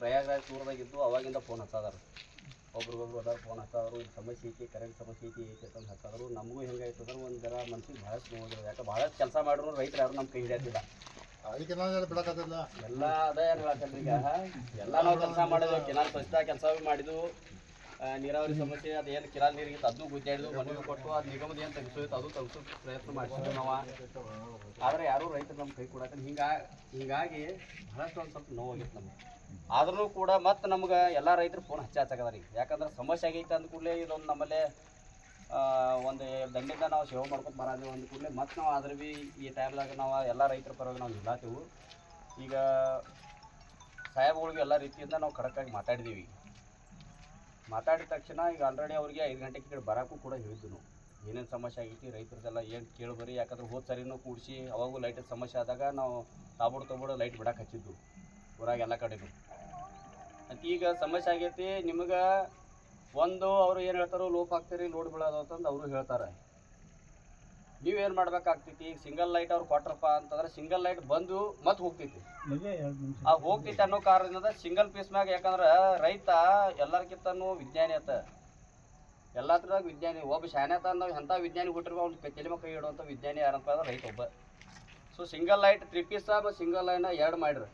ಪ್ರಯಾಗರಾಜ್ ದೂರದಾಗಿದ್ದು ಅವಾಗಿಂದ ಫೋನ್ ಹಚ್ಚದಾರ ಒಬ್ರಿಗೊಬ್ರು ಅದಾರ ಫೋನ್ ಹಚ್ಚಾದ್ರು ಇದು ಸಮಸ್ಯೆ ಐತಿ ಕರೆಂಟ್ ಸಮಸ್ಯೆ ಐತಿ ಐತಿ ಅಂತ ಹಚ್ಚಾದ್ರು ನಮಗೂ ಹೆಂಗಾಯ್ತಂದ್ರೆ ಒಂದು ಜರ ಮನ್ಸಿಗೆ ಭಾಳಷ್ಟು ನೋಡಿದ್ರು ಯಾಕೆ ಭಾಳಷ್ಟು ಕೆಲಸ ಮಾಡಿದ್ರು ರೈತರು ಯಾರು ನಮ್ಮ ಕೈ ಹಿಡಿಯೋದಿಲ್ಲ ಅದಕ್ಕೆ ಬಿಡಕ್ಕಾಗಲ್ಲ ಎಲ್ಲ ಅದೇ ಏನು ಹೇಳತ್ತಲ್ರಿ ಈಗ? ಎಲ್ಲ ನಾವು ಕೆಲಸ ಮಾಡಿದ್ವಿ ಕಿನಾಲ್ ಸ್ವಚ್ಛತಾ ಕೆಲಸ ಮಾಡಿದ್ವು. ನೀರಾವರಿ ಸಮಸ್ಯೆ ಅದು ಏನು ಕಿನಾಲ್ ನೀರಿಗೆ ಅದನ್ನು ಗುದ್ದಾಡಿದ್ವು ಮನವಿ ಕೊಟ್ಟು ಅದು ನಿಗಮದ ಏನು ತೆಗಿಸೋಯ್ತು ಅದು ತೆಗಿಸೋ ಪ್ರಯತ್ನ ಮಾಡಿಸಿದ್ವಿ ನಾವು. ಆದರೆ ಯಾರೂ ರೈತರು ನಮ್ಮ ಕೈ ಕೊಡಕ್ಕೆ ಹಿಂಗ ಹಿಂಗಾಗಿ ಬಹಳಷ್ಟು ಒಂದು ಸ್ವಲ್ಪ ನೋವಾಗಿತ್ತು ನಮ್ಗೆ. ಆದ್ರೂ ಕೂಡ ಮತ್ತೆ ನಮ್ಗೆ ಎಲ್ಲ ರೈತರು ಫೋನ್ ಹಚ್ಚ ಯಾಕಂದ್ರ ಈಗ. ಯಾಕಂದ್ರೆ ಸಮಸ್ಯೆ ಆಗೈತೆ ಅಂದ ಕೂಡಲೇ ಇದೊಂದು ನಮ್ಮಲ್ಲೇ ಒಂದು ದಂಡಿಂದ ನಾವು ಸೇವೆ ಮಾಡ್ಕೊಂಡು ಬರೋದು ಒಂದು ಕೂಡಲೇ ಮತ್ತೆ ನಾವು ಆದ್ರೆ ಭೀ ಈ ಟೈಮ್ದಾಗ ನಾವು ಎಲ್ಲ ರೈತರ ಪರವಾಗಿ ನಾವು ನಿಲ್ಲಾತೀವಿ ಈಗ ಸಾಹೇಬ್ಗಳಿಗೆ ಎಲ್ಲ ರೀತಿಯಿಂದ ನಾವು ಕರೆಕ್ಟಾಗಿ ಮಾತಾಡಿದ್ದೀವಿ ಮಾತಾಡಿದ ತಕ್ಷಣ ಈಗ ಆಲ್ರೆಡಿ ಅವ್ರಿಗೆ ಐದು ಗಂಟೆಗೆ ಕೇಳಿ ಬರೋಕ್ಕೂ ಕೂಡ ಹೇಳಿದ್ವಿ ನಾವು. ಏನೇನು ಸಮಸ್ಯೆ ಆಗೈತಿ, ರೈತರದೆಲ್ಲ ಏನು ಕೇಳಬರಿ, ಯಾಕಂದ್ರೆ ಹೋದ ಸರಿನೂ ಕೂಡಿಸಿ ಅವಾಗೂ ಲೈಟಿನ ಸಮಸ್ಯೆ ಆದಾಗ ನಾವು ತಾಬೋಡು ತಗೊಂಡು ಲೈಟ್ ಬಿಡಕ್ಕೆ ಹಚ್ಚಿದ್ದು ಊರಾಗ ಎಲ್ಲ ಕಡೆಗೂ ಅಂತ ಈಗ ಸಮಸ್ಯೆ ಆಗೈತಿ ನಿಮಗೆ ಒಂದು ಅವರು ಏನು ಹೇಳ್ತಾರೋ ಲೋಪ್ ಆಗ್ತೀರಿ ಲೋಡ್ ಬೀಳೋದು ಅಂತಂದು ಅವರು ಹೇಳ್ತಾರೆ. ನೀವೇನು ಮಾಡ್ಬೇಕಾಗ್ತೈತಿ ಈಗ ಸಿಂಗಲ್ ಲೈಟ್ ಅವ್ರು ಕೊಟ್ರಪ್ಪ ಅಂತಂದ್ರೆ ಸಿಂಗಲ್ ಲೈಟ್ ಬಂದು ಮತ್ತೆ ಹೋಗ್ತೈತಿ. ಆ ಹೋಗ್ತೈತಿ ಅನ್ನೋ ಕಾರಣದಿಂದ ಸಿಂಗಲ್ ಪೀಸ್ ಮ್ಯಾಗ ಯಾಕಂದ್ರೆ ರೈತ ಎಲ್ಲಾರ್ಕಿತ್ತನು ವಿಜ್ಞಾನಿ ಆತ ಎಲ್ಲದ್ರಾಗ ವಿಜ್ಞಾನಿ ಒಬ್ಬ ಶಾನೆ ನಾವು ಎಂಥ ವಿಜ್ಞಾನಿ ಹುಟ್ಟಿರ್ಬೋ ಅವ್ನು ತಲೆ ಮಕ್ಕಳು ಇಡುವಂಥ ವಿಜ್ಞಾನಿ ಯಾರಂತ ರೈತ ಒಬ್ಬ. So single light three piece ಮತ್ತು ಸಿಂಗಲ್ ಲೈನ ಎರಡು ಮಾಡ್ರಿ.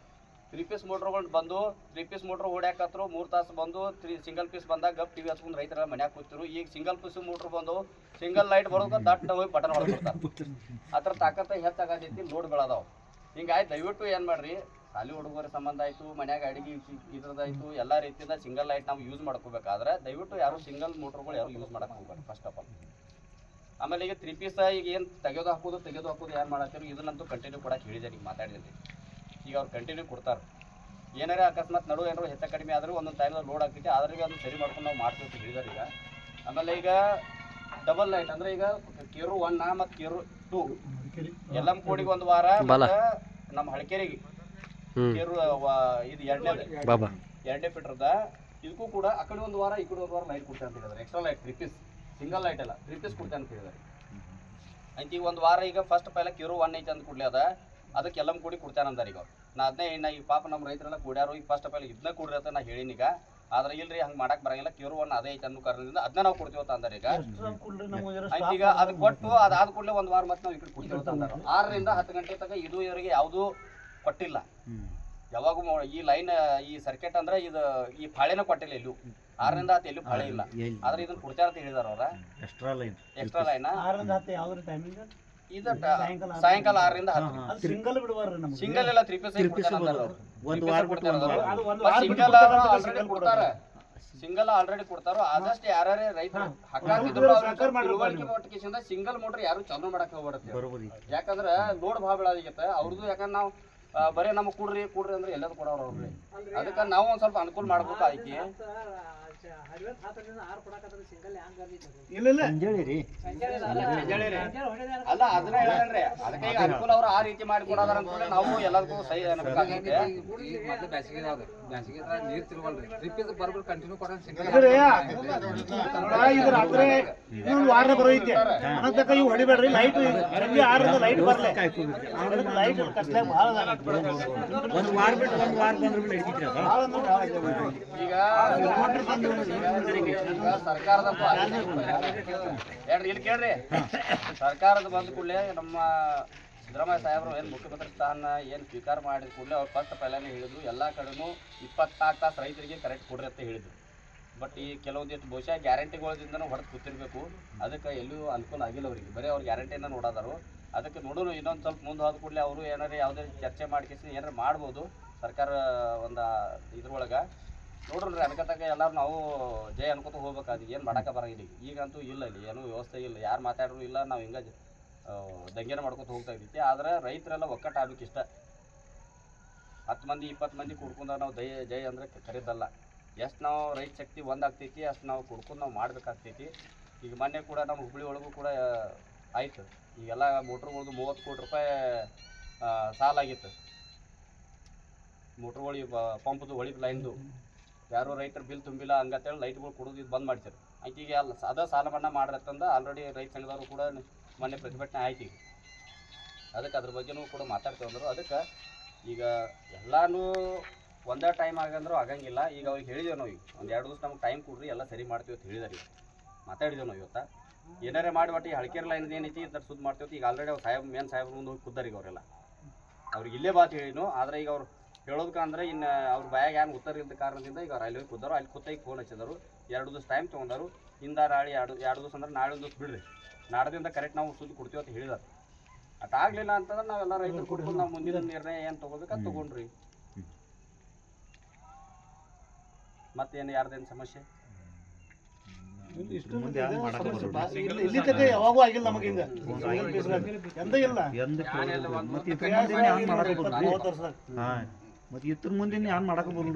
ತ್ರೀ ಪೀಸ್ ಮೋಟ್ರ್ಗಳು ಬಂದು ತ್ರೀ ಪೀಸ್ ಮೋಟ್ರ್ ಹೊಡ್ಯಾಕತ್ರು ಮೂರು ತಾಸು ಬಂದು ತ್ರೀ ಸಿಂಗಲ್ ಪೀಸ್ ಬಂದಾಗ ಗಪ್ ಟಿವಿ ಹಚ್ಕೊಂಡು ರೈತರ ಮನ್ಯಾಗ ಕೂತಿರು ಈಗ ಸಿಂಗಲ್ ಪೀಸ್ ಮೋಟ್ರ್ ಬಂದು ಸಿಂಗಲ್ ಲೈಟ್ ಬರೋದು ದಟ್ಟ ಹೋಗಿ ಬಟನ್ ಹೊಡ್ಕೊಡ್ತಾರೆ ಅದ್ರ ತಾಕತ್ತ ಹೆಚ್ಚಾಗತೈತಿ ಲೋಡ್ ಹಿಂಗಾಯ್ತು ದಯವಿಟ್ಟು ಏನು ಮಾಡ್ರಿ? ಖಾಲಿ ಹುಡುಗರ ಸಂಬಂಧ ಆಯಿತು, ಮನ್ಯಾಗ ಅಡಿಗೆ ಇದ್ರದ್ದಾಯಿತು ಎಲ್ಲ ರೀತಿಯಿಂದ ಸಿಂಗಲ್ ಲೈಟ್ ನಾವು ಯೂಸ್ ಮಾಡ್ಕೋಬೇಕಾದ್ರೆ ದಯವಿಟ್ಟು ಯಾರು ಸಿಂಗಲ್ ಮೋಟ್ರ್ಗಳು ಯಾರು ಯೂಸ್ ಮಾಡಕ್ಕೆ ಹೋಗ್ಬಾರ್ದು ಫಸ್ಟ್ ಆಫ್ ಆಲ್ ಆಮೇಲೆ ಈಗ ತ್ರೀ ಪೀಸ್ ಈಗ ಏನು ತೆಗೆದು ಹಾಕೋದು ತೆಗೆದು ಹಾಕೋದು ಏನು ಮಾಡತ್ತೀರಿ ಇದನ್ನಂತೂ ಕಂಟಿನ್ಯೂ ಕೊಡಕ್ಕೆ ಹೇಳಿದೆ ನೀವು ಮಾತಾಡಿದ್ರಿ ಈಗ ಅವ್ರು ಕಂಟಿನ್ಯೂ ಕೊಡ್ತಾರೆ. ಏನಾರೇ ಅಕಸ್ಮಾತ್ ನಡು ಏನಾರು ಹೆಚ್ಚು ಕಡಿಮೆ ಆದರೂ ಒಂದೊಂದು ಟೈಮಲ್ಲಿ ಲೋಡ್ ಆಗ್ತೈತಿ ಅದರಿಗೆ ಅದನ್ನು ಸರಿ ಮಾಡ್ಕೊಂಡು ನಾವು ಮಾಡ್ತೀವಿ ಈಗ. ಆಮೇಲೆ ಈಗ ಡಬಲ್ ಲೈಟ್ ಅಂದ್ರೆ ಈಗ ಕೇರು ಒನ್ ಮತ್ತು ಕೇರು ಟೂ ಎಲ್ಲಂ ಕೋಡಿಗೆ ಒಂದು ವಾರ ನಮ್ಮ ಹಳಕೇರಿಗೆ. ಕೇರು ಇದು ಎರಡನೇ ಎರಡನೇ ಫೀಟ್ರದ ಇದಕ್ಕೂ ಕೂಡ ಆ ಕಡೆ ಒಂದು ವಾರ ಈ ಕಡೆ ಒಂದು ವಾರ ಲೈಟ್ ಕೊಡ್ತಾರೆ ಅಂತ ಹೇಳಿದಾರೆ. Extra light three piece single light ಅಲ್ಲ ತ್ರೀ ಪೀಸ್ ಅಂತ ಹೇಳಿದಾರೆ. ಅಂತ ಈಗ ಒಂದು ವಾರ ಈಗ ಫಸ್ಟ್ ಪೈಲ ಕೇರು ಒನ್ ಐತೆ ಅಂತ ಕೊಡ್ಲಿ ಅದ. ಅದಕ್ಕೆ ಎಲ್ಲ ಕೂಡಿ ಕೊಡ್ತಾನೆ ಅಂದಾರ ಈಗ. ನಾ ಅದನ್ನೇ ಇನ್ನ ಈ ಪಾಪ ನಮ್ಮ ರೈತರೆಲ್ಲ ಕೂಡ್ಯಾರು ಈಗ ಫಸ್ಟ್ ಪೈಲ ಇದನ್ನ ಕೂಡ್ರಿ ಅಂತ ನಾ ಹೇಳಿನೀಗ ಈಗ. ಆದ್ರೆ ಇಲ್ರಿ ಹಂಗೆ ಮಾಡಕ್ ಬರಂಗಿಲ್ಲ. ಕ್ಯೂರ್ ಒನ್ ಅದೇ ಐತೆ ಅನ್ನೋ ಕಾರಣದಿಂದ ಅದನ್ನ ನಾವು ಕೊಡ್ತೀವಿ ಅಂತ ಅಂದಾರ ಈಗ. ಈಗ ಅದು ಕೊಟ್ಟು ಅದಾದ ಕೂಡಲೇ ಒಂದು ವಾರ ಮತ್ತೆ ನಾವು ಈ ಕಡೆ ಕೊಡ್ತೀವಿ ಅಂತ ಅಂದಾರ ಆರರಿಂದ ಹತ್ತು ಗಂಟೆ ತನಕ ಇದು ಇವರಿಗೆ ಯಾವುದೂ ಕೊಟ್ಟಿಲ್ಲ. ಯಾವಾಗೂ ಈ ಲೈನ್ ಈ ಸರ್ಕಿಟ್ ಅಂದ್ರೆ ಇದು ಈ ಫಾಳೆನ ಕೊಟ್ಟಿಲ್ಲ ಎಲ್ಲೂ ಆರರಿಂದ ಹತ್ತು ಎಲ್ಲೂ ಫಾಳೆ ಇಲ್ಲ. ಆದ್ರೆ ಇದನ್ನ ಕೊಡ್ತಾರ ಅಂತ ಹೇಳಿದಾರ ಅವ್ರ. Extra line. Extra line? ಆರರಿಂದ ಹತ್ತು ಯಾವ್ದ್ರ ಟೈಮಿಂಗ್ ಇದು ಸಾಯಂಕಾಲ ಆರರಿಂದ ಹತ್ತು ಸಿಂಗಲ್ ಬಿಡುವಾರ ನಮ್ಗೆ. ಸಿಂಗಲ್ ಎಲ್ಲ ತ್ರೀ ಪೀಸ್ ಒಂದು ವಾರ ಬಿಟ್ಟು ಒಂದು ವಾರ ಅದು ಒಂದು ವಾರ ಬಿಟ್ಟು ಸಿಂಗಲ್ ಆಲ್ರೆಡಿ ಕೊಡ್ತಾರ. ಸಿಂಗಲ್ ಆಲ್ರೆಡಿ ಕೊಡ್ತಾರೋ ಆದಷ್ಟು ಯಾರೇ ರೈತರು ಅವ್ರು ಸಿಂಗಲ್ ಮೋಟರ್ ಯಾರು ಚಾಲೂ ಮಾಡಕ್ ಹೋಗ್ಬಾರತ್ತೆ. ಬರೋಬರಿ ಯಾಕಂದ್ರ ಲೋಡ್ ಭಾಳ ಬೆಳಾದಿಗತ್ತೆ. ಅವ್ರದ್ದು ಯಾಕಂದ್ರೆ ನಾವು ಬರೇ ನಮಗ್ ಕೊಡ್ರಿ ಕೊಡ್ರಿ ಅಂದ್ರೆ ಎಲ್ಲದೂ ಕೊಡೋರು ಅವ್ರಿ. ಅದಕ್ಕೆ ನಾವು ಒಂದ್ ಸ್ವಲ್ಪ ಅನುಕೂಲ ಮಾಡ್ಬೇಕು ಅದಕ್ಕೆ ಅಲ್ಲ ಅದನ್ನ ಹೇಳನ್ರಿ ಅದಕ್ಕೆ ಈಗ ಅನುಕೂಲ ಅವ್ರು ಆ ರೀತಿ ಮಾಡಿ ಕೊಡೋದಾರ ಅಂತ ನಾವು ಎಲ್ಲದಕ್ಕೂ ಸಹಿ ಅನ್ಬೇಕಾಗೈತೆ ಮೊದ್ಲು ಬ್ಯಾಸಿಗೆ ಇದಾವ್ರಿ. ಬ್ಯಾಸಿಗೆ ನೀರ್ ತಿರುವಲ್ರಿ ಇದು ಕಂಟಿನ್ಯೂ ಕೊಡೋಣ ವಾರ ಬರೋಯ್ತೆ. ಅನ್ನತಕ್ಕ ಇವು ಹೊಡಿಬೇಡ್ರಿ. ಲೈಟ್ ಸಂಜೆ ಆರರಿಂದ ಲೈಟ್ ಬರ್ಲಿ. ಲೈಟ್ ಕತ್ಲೆ ಭಾಳ ಒಂದು ವಾರ ಬಿಟ್ಟು ಒಂದು ವಾರ ಬಂದ್ರೆ ಅದು. ಈಗ ಸರ್ಕಾರದ ಇಲ್ಲಿ ಕೇಳ್ರಿ. ಸರ್ಕಾರದ ಬಂದ ಕೂಡಲೇ ನಮ್ಮ ಸಿದ್ದರಾಮಯ್ಯ ಸಾಹೇಬರು ಏನು ಮುಖ್ಯಮಂತ್ರಿ ಸ್ಥಾನ ಏನು ಸ್ವೀಕಾರ ಮಾಡಿದ ಕೂಡಲೇ ಅವ್ರು ಫಸ್ಟ್ ಪೈಲಾನೆ ಹೇಳಿದ್ರು. ಎಲ್ಲ ಕಡೆನೂ ಇಪ್ಪತ್ನಾಲ್ಕು ತಾಸು ರೈತರಿಗೆ ಕರೆಕ್ಟ್ ಕೊಡ್ರಿ ಅಂತ ಹೇಳಿದ್ರು. ಬಟ್ ಈ ಕೆಲವೊಂದಿಷ್ಟು ಬಹುಶಃ ಗ್ಯಾರಂಟಿಗಳಿಂದನೂ ಹೊಡೆದು ಕೂತಿರ್ಬೇಕು. ಅದಕ್ಕೆ ಎಲ್ಲೂ ಅನುಕೂಲ ಆಗಿಲ್ಲ ಅವರಿಗೆ. ಬರೀ ಅವ್ರು ಗ್ಯಾರಂಟಿನ ನೋಡೋದಾರು ಅದಕ್ಕೆ ನೋಡೋರು ಇನ್ನೊಂದು ಸ್ವಲ್ಪ ಮುಂದೆ ಹೋದ ಕೂಡಲೇ ಅವರು ಏನಾರು ಯಾವುದೇ ಚರ್ಚೆ ಮಾಡ್ಕೇಸಿ ಏನಾರು ಮಾಡ್ಬೋದು ಸರ್ಕಾರ ಒಂದು ಇದ್ರೊಳಗೆ. ನೋಡ್ರಿ ಅನ್ಕತ್ತಾಗ ಎಲ್ಲರೂ ನಾವು ಜೈ ಅನ್ಕೋತ ಹೋಗ್ಬೇಕಾದ್ ಏನು ಮಾಡಕ್ಕೆ ಬರಂಗಿಲ್ಲ. ಈಗ ಈಗಂತೂ ಇಲ್ಲ ಇಲ್ಲಿ, ಏನೂ ವ್ಯವಸ್ಥೆ ಇಲ್ಲ. ಯಾರು ಮಾತಾಡ್ರು ಇಲ್ಲ, ನಾವು ಹಿಂಗೆ ದಂಗೆನ ಮಾಡ್ಕೊತ ಹೋಗ್ತಾ ಇದ್ದೀವಿ ಆದ್ರೆ ರೈತರೆಲ್ಲ ಒಕ್ಕಟ್ಟು ಆಗ್ಬೇಕು ಇಷ್ಟ. ಹತ್ತು ಮಂದಿ, ಇಪ್ಪತ್ತು ಮಂದಿ ಕುಡ್ಕೊಂಡ ನಾವು ದಯ ಜೈ ಅಂದ್ರೆ ಕರೀದಲ್ಲ. ಎಷ್ಟು ನಾವು ರೈತ ಶಕ್ತಿ ಒಂದಾಗ್ತೈತಿ ಅಷ್ಟು ನಾವು ಕುಡ್ಕೊಂಡು ನಾವು ಮಾಡಬೇಕಾಗ್ತೈತಿ ಈಗ ಮೊನ್ನೆ ಕೂಡ ನಮ್ಮ ಹುಬ್ಳಿ ಒಳಗೂ ಕೂಡ ಆಯಿತು. ಈಗೆಲ್ಲ ಮೋಟ್ರ್ಗಳ್ದು ಮೂವತ್ತು ಕೋಟಿ ರೂಪಾಯಿ ಸಾಲಾಗಿತ್ತು. ಸಾಲ ಆಗಿತ್ತು ಮೋಟ್ರ್ಗಳು ಪಂಪ್ದು ಹೊಳಿ ಲೈನ್ದು. ಯಾರು ರೈತರು ಬಿಲ್ ತುಂಬಿಲ್ಲ ಹಂಗಂತೇಳಿ ಲೈಟ್ಗಳು ಕೊಡೋದು ಇದು ಬಂದ್ ಮಾಡ್ತಾರೆ ಆಯ್ತು ಈಗ ಅಲ್ಲ ಅದ ಸಾಲ ಮನ್ನಾ ಮಾಡ್ರತ್ತಂದ ಆಲ್ರೆಡಿ ರೈತ ಸಂಘದವರು ಕೂಡ ಮೊನ್ನೆ ಪ್ರತಿಭಟನೆ ಆಯ್ತು ಈಗ. ಅದಕ್ಕೆ ಅದ್ರ ಬಗ್ಗೆನೂ ಕೂಡ ಮಾತಾಡ್ತೇವೆ ಅಂದರು ಅದಕ್ಕೆ ಈಗ ಎಲ್ಲಾನು ಒಂದೇ ಟೈಮ್ ಆಗಂದ್ರೂ ಆಗಂಗಿಲ್ಲ. ಈಗ ಅವ್ರಿಗೆ ಹೇಳಿದೇವೆ ನಾವು ಈಗ. ಒಂದು ಎರಡು ದಿವಸ ನಮ್ಗೆ ಟೈಮ್ ಕೊಡ್ರಿ, ಎಲ್ಲ ಸರಿ ಮಾಡ್ತೀವಿ ಅಂತ ಹೇಳಿದಾರೆ ಈಗ. ಮಾತಾಡಿದೇವೆ ನಾವು ಇವತ್ತು. ಏನಾರೇ ಮಾಡಿ ಒಟ್ಟು ಈ ಹಳಕೆರೆ ಲೈನ್ ಏನೈತಿ ಇದ್ರ ಸುದ್ದಿ ಮಾಡ್ತೀವಿ ಈಗ ಆಲ್ರೆಡಿ ಅವ್ರು ಸಾಹೇಬ್, ಮೇನ್ ಸಾಹೇಬ್ರ ಮುಂದೆ ಹೋಗಿ ಕುದ್ದಾರ ಈಗ ಅವರೆಲ್ಲ. ಅವ್ರಿಗೆ ಇಲ್ಲೇ ಬಾತ್ ಹೇಳಿನೋ ಆದ್ರೆ ಈಗ ಅವ್ರು ಹೇಳೋದಕ್ಕೆ ಅಂದ್ರೆ ಇನ್ನು ಅವ್ರ ಬಾಯಾಗ ಏನು ಉತ್ತರ ಇದ್ದ ಕಾರಣದಿಂದ ಈಗ ರೈಲ್ವೆ ಕೂತಾರು ಅಲ್ಲಿ ಕೂತ ಈಗ ಫೋನ್ ಹಚ್ಚಿದರು. ಎರಡು ದಿವಸ ಟೈಮ್ ತೊಗೊಂಡರು. ಇಂದ ನಾಳೆ ಎರಡು ಎರಡು ದಿವಸ ಅಂದ್ರೆ ನಾಳೆ ಒಂದು ದಿವಸ ಬಿಡ್ರಿ. ನಾಡದಿಂದ ಕರೆಕ್ಟ್ ನಾವು ಸುದ್ದಿ ಕೊಡ್ತೀವಿ ಅಂತ ಹೇಳಿದಾರೆ. ಆಗಲಿಲ್ಲ ಅಂತಂದ್ರೆ ನಾವೆಲ್ಲ ರೈತರು ಕೊಟ್ಕೊಂಡು ನಾವು ಮುಂದಿನ ನಿರ್ಣಯ ಏನು ತೊಗೋಬೇಕು ಅದು ತೊಗೊಂಡ್ರಿ. ಮತ್ತೇನು ಯಾರ್ದೇನು ಸಮಸ್ಯೆ? ಯಾವಾಗೂ ಆಗಿಲ್ಲ ನಮಗೆ ಹಿಂಗ. ಎಂದ ಇಲ್ಲ. ಮತ್ತೆ ಇದ್ರ ಮುಂದಿನ ಮುಂದೆ ಯಾರು ಮಾಡಕ್ಕೆ ಇಪ್ಪತ್ತು